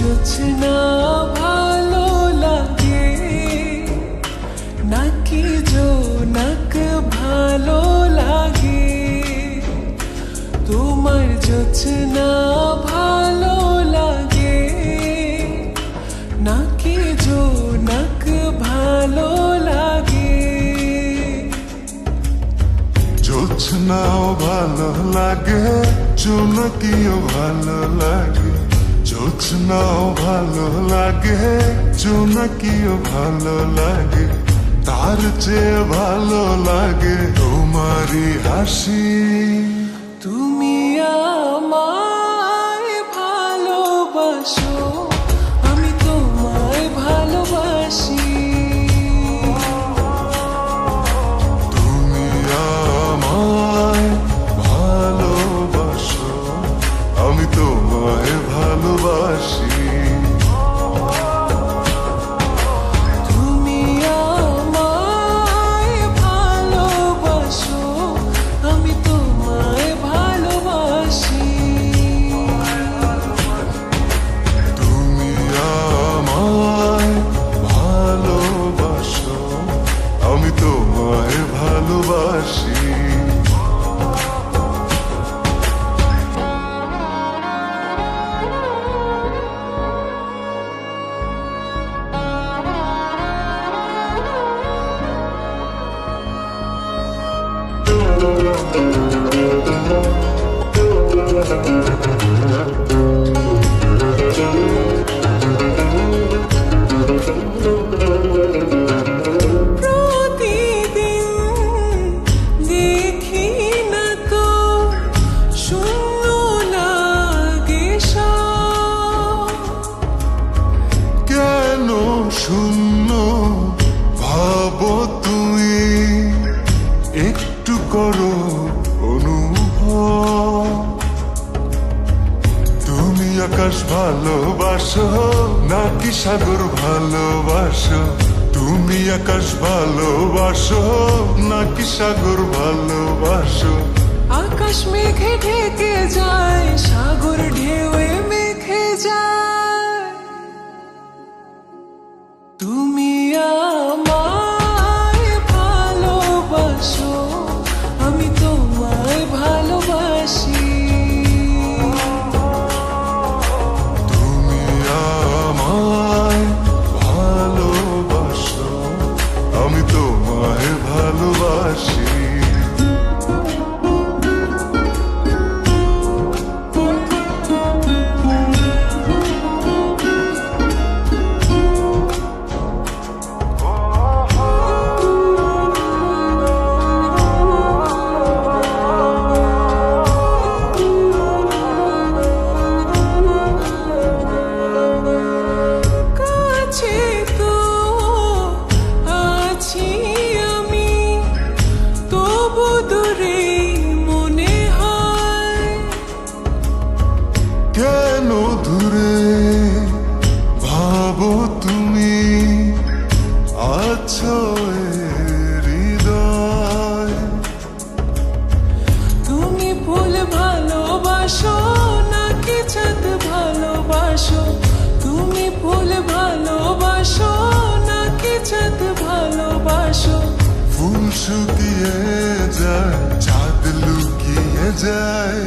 জোছনা ভালো লাগে। নাকি জোনাক ভালো লাগে। তোমার জোছনা ভালো লাগে। নাকি জোনাক ভালো লাগে। জোছনাও ভালো লাগে, চুনকিও ভালো লাগে। জোছনাও ভালো লাগে চুনকিও ভালো লাগে তার চেয়ে ভালো লাগে তোমারই হাসি। তুমি আমায় ভালোবাসি প্রতিদিন শূন্য ভাবো তুমি। একটু করো তুমি আকাশ ভালোবাসো নাকি সাগর ভালোবাসো? তুমি আকাশ ভালোবাসো নাকি সাগর ভালোবাসো? আকাশ মেঘে ঢেকে যায়, সাগর ঢেউয়ে ভালোবাসো, নাকি ছাদ ভালোবাসো? তুমি ফুল ভালোবাসো, নাকি ছাদ ভালোবাসো? ফুল শুকিয়ে যায়, চাঁদ লুকিয়ে যায়।